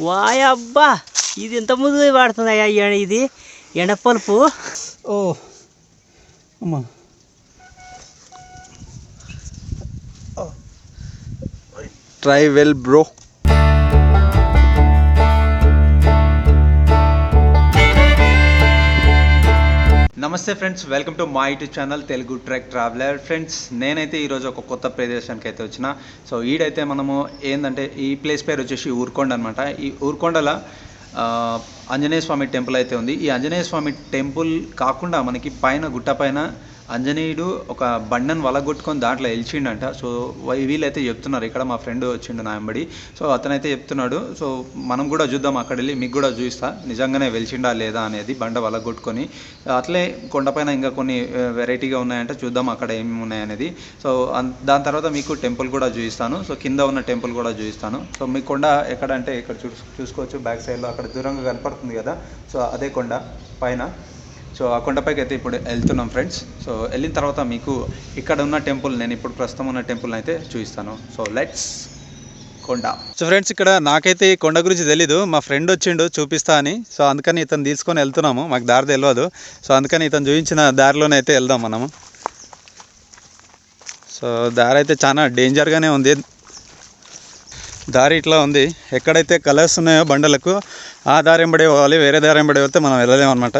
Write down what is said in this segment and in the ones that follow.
వాయబ్బా ఇది ఎంత ముందు ఎండ- ఇది? ఎండపలుపు. ఓ అమ్మా. ట్రై వెల్ బ్రో నమస్తే friends welcome to my YouTube channel Telugu trek traveller. Friends నేనైతే ఈరోజు ఒక కొత్త ప్రదేశానికి అయితే వచ్చిన. సో ఈడైతే మనము ఏంటంటే ఈ ప్లేస్ పేరు వచ్చేసి ఊరుకొండ అనమాట ఈ ఊరుకొండల ఆంజనేయ స్వామి టెంపుల్ అయితే ఉంది. ఈ ఆంజనేయ స్వామి టెంపుల్ కాకుండా మనకి పైన గుట్ట పైన ఆంజనేయుడు ఒక బండను వలగొట్టుకొని దాంట్లో వెలిచిండంట. సో వై- వీళ్ళైతే చెప్తున్నారు ఇక్కడ మా ఫ్రెండ్ వచ్చిండు నా వెంబడి సో అతనైతే చెప్తున్నాడు సో మనం కూడా చూద్దాం అక్కడ వెళ్ళి మీకు కూడా చూపిస్తా నిజంగానే వెలిచిండా లేదా అనేది బండ వలగొట్టుకొని. అట్లే కొండపైన ఇంకా కొన్ని వెరైటీగా ఉన్నాయంటే చూద్దాం అక్కడ ఏమి ఉన్నాయనేది సో దాని తర్వాత మీకు టెంపుల్ కూడా చూపిస్తాను. సో కింద ఉన్న టెంపుల్ కూడా చూపిస్తాను. సో మీ కొండ ఎక్కడ అంటే ఇక్కడ చూ చూసుకోవచ్చు బ్యాక్ సైడ్లో అక్కడ దూరంగా కనపడుతుంది కదా. సో అదే కొండ పైన. సో ఆ కొండపైకి అయితే ఇప్పుడు వెళ్తున్నాం ఫ్రెండ్స్. సో వెళ్ళిన తర్వాత మీకు ఇక్కడ ఉన్న టెంపుల్ నేను ఇప్పుడు ప్రస్తుతం ఉన్న టెంపుల్ అయితే చూపిస్తాను. సో లెట్స్ కొండ. సో ఫ్రెండ్స్ ఇక్కడ నాకైతే ఈ కొండ గురించి తెలీదు. మా ఫ్రెండ్ వచ్చిండు చూపిస్తా అని. సో అందుకని ఇతను తీసుకొని వెళ్తున్నాము. మాకు దారి తెలియదు సో అందుకని ఇతను చూపించిన దారిలోనే అయితే వెళ్దాం మనము. సో దారి అయితే చాలా డేంజర్గానే ఉంది. దారి ఇట్లా ఉంది. ఎక్కడైతే కలర్స్ ఉన్నాయో బండలకు ఆ దారి ఎంబడి పోవాలి వేరే దారి ఎంబడి పోతే మనం వెళ్ళలేము అనమాట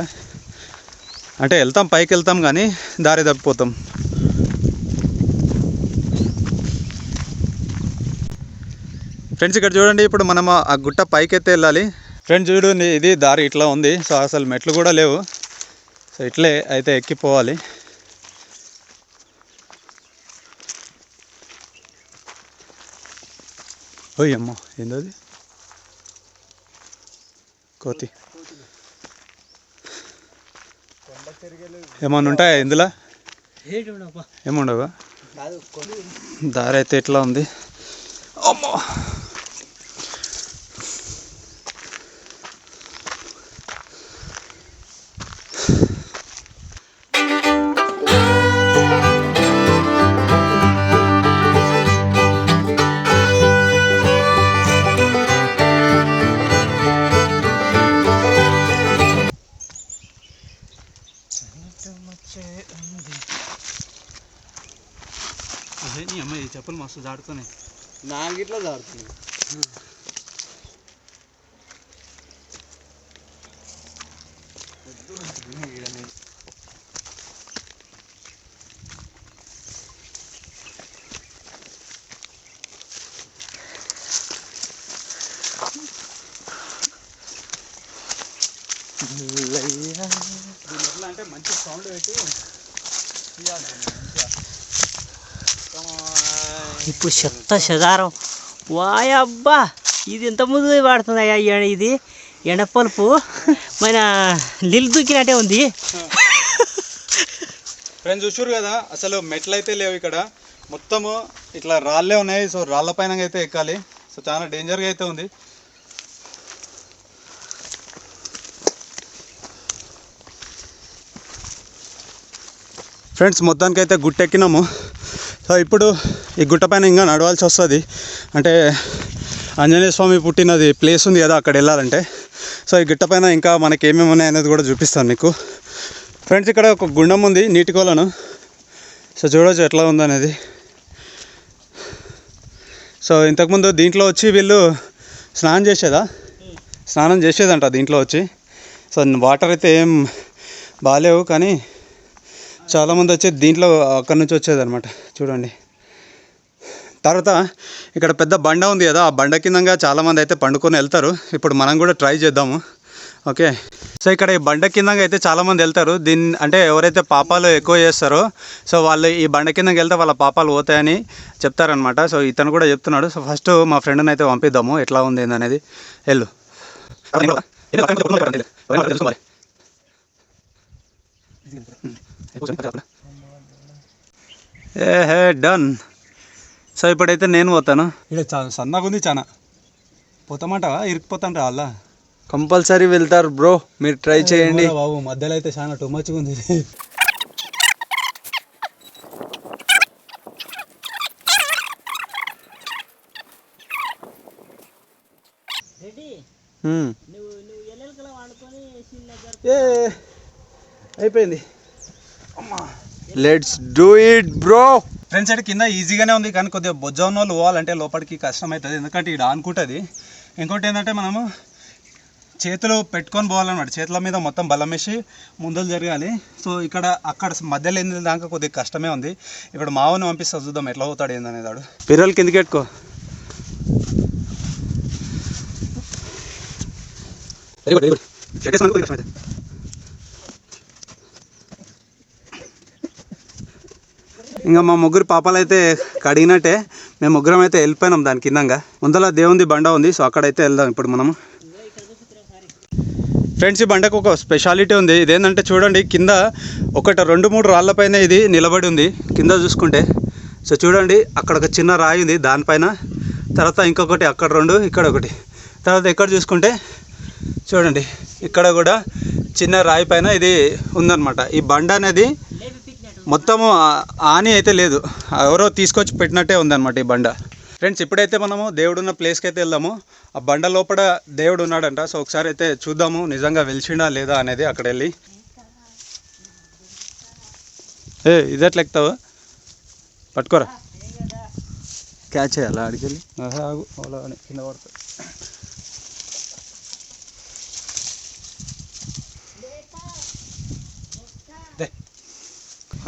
అంటే వెళ్తాం పైకి వెళ్తాం కానీ దారి తప్పిపోతాం. ఫ్రెండ్స్ ఇక్కడ చూడండి ఇప్పుడు మనం ఆ గుట్ట పైకెత్తే వెళ్ళాలి. ఫ్రెండ్స్ చూడండి ఇది దారి ఇట్లా ఉంది. సో అసలు మెట్లు కూడా లేవు. సో ఇట్లే అయితే ఎక్కిపోవాలి. ఓయ్ అమ్మ అది కోతి. ఏమన్నా ఉంటాయా ఇందులో? ఏముండవా? దారి అయితే ఎట్లా ఉంది? అమ్మో! జాడుతున్నాయి నాకు ఇట్లా జారుతుంది ఎట్లా అంటే మంచి సౌండ్ పెట్టి ఇప్పుడు చెత్త చెదారం. వాయబ్బా ఇది ఎంత ముందు పడుతుందయ్యా ఇది? ఎండపలుపు మన నీళ్ళు దూకినట్టే ఉంది. ఫ్రెండ్స్ చూసారు కదా అసలు మెట్లు అయితే లేవు ఇక్కడ. మొత్తము ఇట్లా రాళ్ళే ఉన్నాయి సో రాళ్ళ పైన అయితే ఎక్కాలి. సో చాలా డేంజర్గా అయితే ఉంది. ఫ్రెండ్స్ మొత్తానికైతే గుట్టెక్కినాము. సో ఇప్పుడు ఈ గుట్ట పైన ఇంకా నడవాల్సి వస్తుంది. అంటే ఆంజనేయ స్వామి పుట్టినది ప్లేస్ ఉంది కదా అక్కడ వెళ్ళాలంటే. సో ఈ గుట్ట పైన ఇంకా మనకి ఏమేమి ఉన్నాయి అనేది కూడా చూపిస్తాను మీకు. ఫ్రెండ్స్ ఇక్కడ ఒక గుండం ఉంది నీటి కోలను. సో చూడవచ్చు ఎట్లా ఉందనేది. సో ఇంతకుముందు దీంట్లో వచ్చి వీళ్ళు స్నానం చేసేదా? స్నానం చేసేదంట దీంట్లో వచ్చి. సో వాటర్ అయితే ఏం బాగాలేవు కానీ చాలామంది వచ్చి దీంట్లో అక్కడి నుంచి వచ్చేదన్నమాట. చూడండి. తర్వాత ఇక్కడ పెద్ద బండ ఉంది కదా ఆ బండ కిందంగా చాలామంది అయితే పండుకొని వెళ్తారు. ఇప్పుడు మనం కూడా ట్రై చేద్దాము. ఓకే. సో ఇక్కడ ఈ బండ కిందంగా అయితే చాలామంది వెళ్తారు. దీన్ని అంటే ఎవరైతే పాపాలు ఎక్కువ చేస్తారో సో వాళ్ళు ఈ బండ కిందకి వెళ్తే వాళ్ళ పాపాలు పోతాయని చెప్తారనమాట సో ఇతను కూడా చెప్తున్నాడు. సో ఫస్ట్ మా ఫ్రెండ్ని అయితే పంపిద్దాము. ఎట్లా ఉంది ఏందనేది. వెళ్ళు. ఏ హే డన్. సో ఇప్పుడైతే నేను పోతాను. ఇక్కడ సన్నగా ఉంది చాలా పోతామంటావా? ఇరికిపోతాంట అలా కంపల్సరీ వెళ్తారు బ్రో. మీరు ట్రై చేయండి. బాబు మధ్యలో అయితే చాలా టూ మచ్ ఉంది. అయిపోయింది. Let's do it bro. Friends అయితే కింద ఈజీగానే ఉంది కానీ కొద్దిగా బొజ్జ ఉన్న వాళ్ళు పోవాలంటే లోపలికి కష్టం అవుతుంది ఎందుకంటే ఇక్కడ అనుకుంటుంది ఇంకోటి ఏంటంటే మనము చేతులు పెట్టుకొని పోవాలన్నమాట. చేతుల మీద మొత్తం బలం వేసి ముందలు జరగాలి. సో ఇక్కడ అక్కడ మధ్యలో ఏంది దాకా కొద్దిగా కష్టమే ఉంది. ఇప్పుడు మావుని పంపిస్తా చూద్దాం ఎట్లా పోతాడు ఏందనేది వాడు పిల్లలు కిందకి పెట్టుకో. వెరీ గుడ్ వెరీ గుడ్ ఇంకా మా ముగ్గురు పాపాలు అయితే కడిగినట్టే. మేము ముగ్గురం అయితే వెళ్ళిపోయినాం దాని కిందంగా. ముందల దేవుంది బండ ఉంది సో అక్కడైతే వెళ్దాం ఇప్పుడు మనము. ఫ్రెండ్స్ ఈ బండకు ఒక స్పెషాలిటీ ఉంది. ఇదేంటంటే చూడండి కింద ఒకటి రెండు మూడు రాళ్ళపైన ఇది నిలబడి ఉంది. కింద చూసుకుంటే సో చూడండి అక్కడ ఒక చిన్న రాయి ఉంది దానిపైన తర్వాత ఇంకొకటి అక్కడ రెండు ఇక్కడ ఒకటి. తర్వాత ఎక్కడ చూసుకుంటే చూడండి ఇక్కడ కూడా చిన్న రాయి పైన ఇది ఉందన్నమాట. ఈ బండ అనేది మొత్తము ఆని అయితే లేదు. ఎవరో తీసుకొచ్చి పెట్టినట్టే ఉందన్నమాట ఈ బండ. ఫ్రెండ్స్ ఇప్పుడైతే మనము దేవుడు ఉన్న ప్లేస్కి అయితే వెళ్దాము. ఆ బండ లోపల దేవుడు ఉన్నాడంట. సో ఒకసారి అయితే చూద్దాము నిజంగా వెలిసిండా లేదా అనేది అక్కడ వెళ్ళి. ఏ ఇది ఎట్లా ఎక్కుతావు? పట్టుకోరా. క్యాచ్ చేయాలా? ఆడికి వెళ్ళి కింద పడుతుంది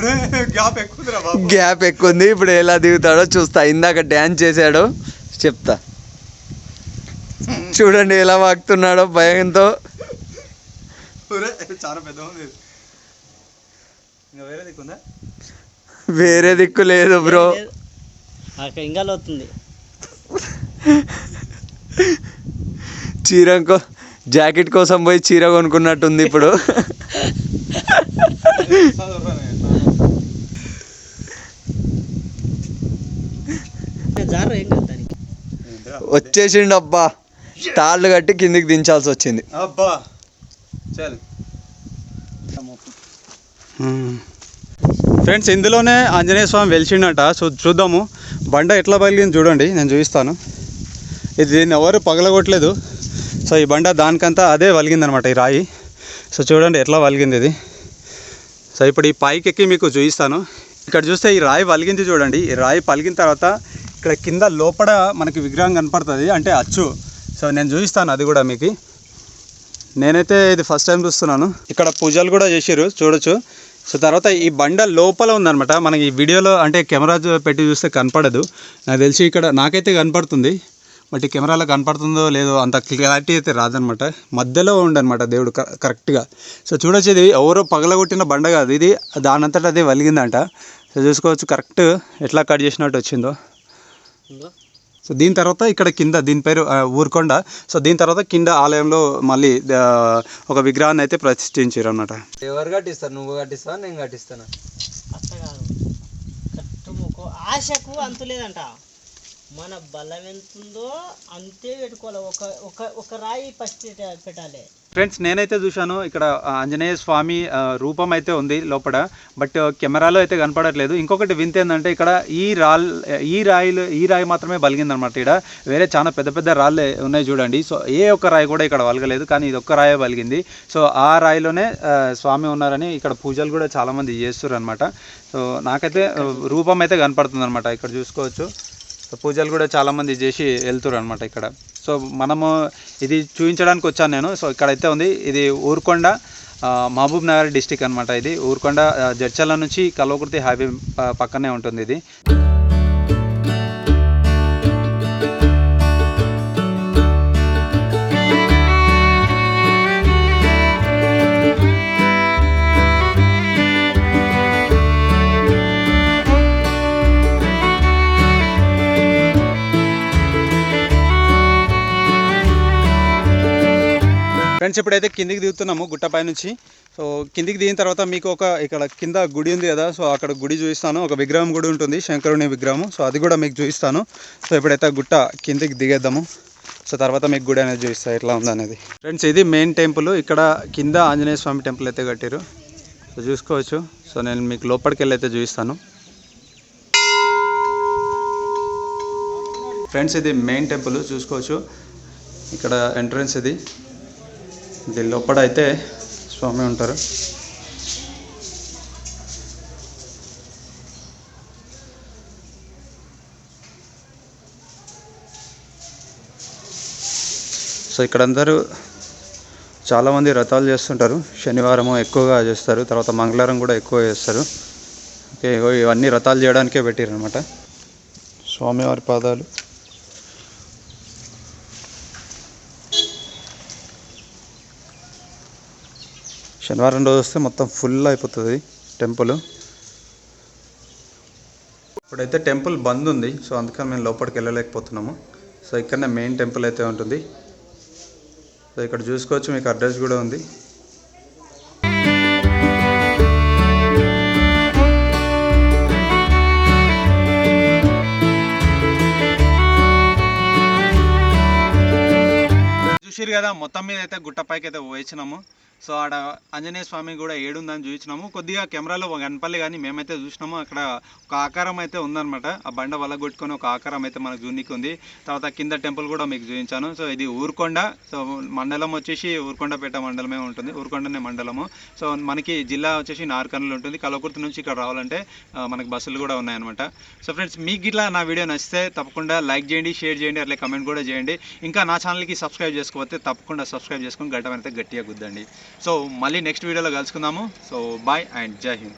గ్యాప్ ఎక్కువరా బాబు. గ్యాప్ ఎక్కువ ఉంది ఇప్పుడు ఎలా దిగుతాడో చూస్తా. ఇందాక డ్యాన్స్ చేశాడు. చెప్తా. చూడండి ఎలా వాగుతున్నాడో భయంతో. వేరే దిక్కుందా వేరే దిక్కు లేదు బ్రో. అక్కడ ఇంకా లోతుంది. చీర జాకెట్ కోసం పోయి చీర కొనుక్కున్నట్టుంది ఇప్పుడు జారు ఏం కాదు దానికి వచ్చేసిండు అబ్బా తాళ్ళు కట్టి కిందికి దించాల్సి వచ్చింది. అబ్బా. చల్. ఫ్రెండ్స్ ఇందులోనే ఆంజనేయ స్వామి వెలిచిండట సో చూద్దాము. బండ ఎట్లా పగిలింది చూడండి నేను చూపిస్తాను. ఇది దీన్ని ఎవరు పగలగొట్టలేదు. సో ఈ బండ దానికంతా అదే వలిగిందనమాట ఈ రాయి. సో చూడండి ఎట్లా వలిగింది ఇది. సో ఇప్పుడు ఈ పైకి ఎక్కి మీకు చూపిస్తాను. ఇక్కడ చూస్తే ఈ రాయి వలిగింది చూడండి. ఈ రాయి పలిగిన తర్వాత ఇక్కడ కింద లోపల మనకి విగ్రహం కనపడుతుంది. అంటే అచ్చు. సో నేను చూపిస్తాను అది కూడా మీకు. నేనైతే ఇది ఫస్ట్ టైం చూస్తున్నాను. ఇక్కడ పూజలు కూడా చేసారు చూడొచ్చు. సో తర్వాత ఈ బండ లోపల ఉందన్నమాట. మనకి ఈ వీడియోలో అంటే కెమెరా పెట్టి చూస్తే కనపడదు. నాకు తెలిసి ఇక్కడ నాకైతే కనపడుతుంది. బట్ ఈ కెమెరాలో కనపడుతుందో లేదో అంత క్లారిటీ అయితే రాదనమాట మధ్యలో ఉండనమాట దేవుడు క- కరెక్ట్గా. సో చూడొచ్చు ఇది. ఎవరో పగలగొట్టిన బండ కాదు. ఇది దానంతటా అదే వలిగిందంట. సో చూసుకోవచ్చు కరెక్ట్ ఎట్లా కట్ చేసినట్టు వచ్చిందో. సో దీని తర్వాత ఇక్కడ కింద దీని పేరు ఊరుకొండ. సో దీని తర్వాత కింద ఆలయంలో మళ్ళీ ఒక విగ్రహాన్ని అయితే ప్రతిష్ఠించారు అన్నమాట ఎవరు కట్టిస్తారు? నువ్వు కట్టిస్తావా? నేను కట్టిస్తాను? ఆశకు అంతు లేదంట. మన బలం ఎంతుందో అంతే పెట్టుకోవాలి. ఒక ఒక ఒక రాయి ఫస్ట్ పెట్టాలి. ఫ్రెండ్స్ నేనైతే చూశాను. ఇక్కడ ఆంజనేయ స్వామి రూపం అయితే ఉంది లోపల. బట్ కెమెరాలో అయితే కనపడట్లేదు. ఇంకొకటి వింత ఏంటంటే ఇక్కడ ఈ రాల్ ఈ రాయిలు ఈ రాయి మాత్రమే బలిగిందనమాట ఇక్కడ. వేరే చాలా పెద్ద పెద్ద రాళ్ళు ఉన్నాయి చూడండి. సో ఏ ఒక్క రాయి కూడా ఇక్కడ వలగలేదు. కానీ ఇది ఒక్క రాయే బలిగింది. సో ఆ రాయిలోనే స్వామి ఉన్నారని ఇక్కడ పూజలు కూడా చాలామంది చేస్తారు అనమాట సో నాకైతే రూపం అయితే కనపడుతుంది అనమాట ఇక్కడ చూసుకోవచ్చు. పూజలు కూడా చాలామంది చేసి వెళ్తారు అనమాట ఇక్కడ. సో మనము ఇది చూపించడానికి వచ్చాను నేను. సో ఇక్కడైతే ఉంది. ఇది ఊరుకొండ మహబూబ్ నగర్ డిస్టిక్ అనమాట ఇది. ఊరుకొండ జడ్చల్ల నుంచి కల్వకుర్తి హైవే పక్కనే ఉంటుంది ఇది. ఫ్రెండ్స్ ఇప్పుడైతే కిందికి దిగుతున్నాము గుట్టపై నుంచి. సో కిందికి దిగిన తర్వాత మీకు ఒక ఇక్కడ కింద గుడి ఉంది కదా సో అక్కడ గుడి చూపిస్తాను. ఒక విగ్రహం గుడి ఉంటుంది శంకరుని విగ్రహం సో అది కూడా మీకు చూపిస్తాను. సో ఇప్పుడైతే గుట్ట కిందికి దిగేద్దాము. సో తర్వాత మీకు గుడి అనేది చూపిస్తా ఎట్లా ఉందనేది ఫ్రెండ్స్ ఇది మెయిన్ టెంపుల్. ఇక్కడ కింద ఆంజనేయ స్వామి టెంపుల్ అయితే కట్టారు సో చూసుకోవచ్చు. సో నేను మీకు లోపలికి వెళ్ళి అయితే చూపిస్తాను. ఫ్రెండ్స్ ఇది మెయిన్ టెంపుల్. చూసుకోవచ్చు. ఇక్కడ ఎంట్రన్స్ ఇది. దీని లోపల అయితే స్వామి ఉంటారు. సో ఇక్కడ అందరూ చాలామంది రథాలు చేస్తుంటారు. శనివారం ఎక్కువగా చేస్తారు. తర్వాత మంగళవారం కూడా ఎక్కువ చేస్తారు. ఓకే ఇవన్నీ రథాలు చేయడానికే పెట్టారు అనమాట స్వామివారి పాదాలు. శనివారం రోజు వస్తే మొత్తం ఫుల్ అయిపోతుంది టెంపుల్. ఇప్పుడైతే టెంపుల్ బంద్ ఉంది సో అందుకని మేము లోపలికి వెళ్ళలేకపోతున్నాము. సో ఇక్కడనే మెయిన్ టెంపుల్ అయితే ఉంటుంది. సో ఇక్కడ చూసుకోవచ్చు మీకు అడ్రస్ కూడా ఉంది. చూసిరు కదా మొత్తం మీద అయితే గుట్టపైకి అయితే పోయించినాము సో ఆడ ఆంజనేయ స్వామి కూడా ఏడుందని చూపించినాము కొద్దిగా కెమెరాలో కనపల్లి కానీ మేమైతే చూసినాము. అక్కడ ఒక ఆకారం అయితే ఉందన్నమాట. ఆ బండ వల్ల కొట్టుకొని ఒక ఆకారం అయితే మనకు జూనికి ఉంది. తర్వాత కింద టెంపుల్ కూడా మీకు చూపించాను. సో ఇది ఊరుకొండ. సో మండలం వచ్చేసి ఊరుకొండపేట మండలమే ఉంటుంది. ఊరుకొండనే మండలము. సో మనకి జిల్లా వచ్చేసి నార్కర్నూలు ఉంటుంది. కలకుర్తి నుంచి ఇక్కడ రావాలంటే మనకి బస్సులు కూడా ఉన్నాయన్నమాట. సో ఫ్రెండ్స్ మీకు ఇట్లా నా వీడియో నచ్చితే తప్పకుండా లైక్ చేయండి షేర్ చేయండి అట్లా కమెంట్ కూడా చేయండి. ఇంకా నా ఛానల్కి సబ్స్క్రైబ్ చేసుకోకపోతే తప్పకుండా సబ్స్క్రైబ్ చేసుకొని గంట అయితే గట్టిగా గుద్దండి. సో మళ్ళీ నెక్స్ట్ వీడియోలో కలుసుకుందాము. సో బాయ్ అండ్ జై హింద్.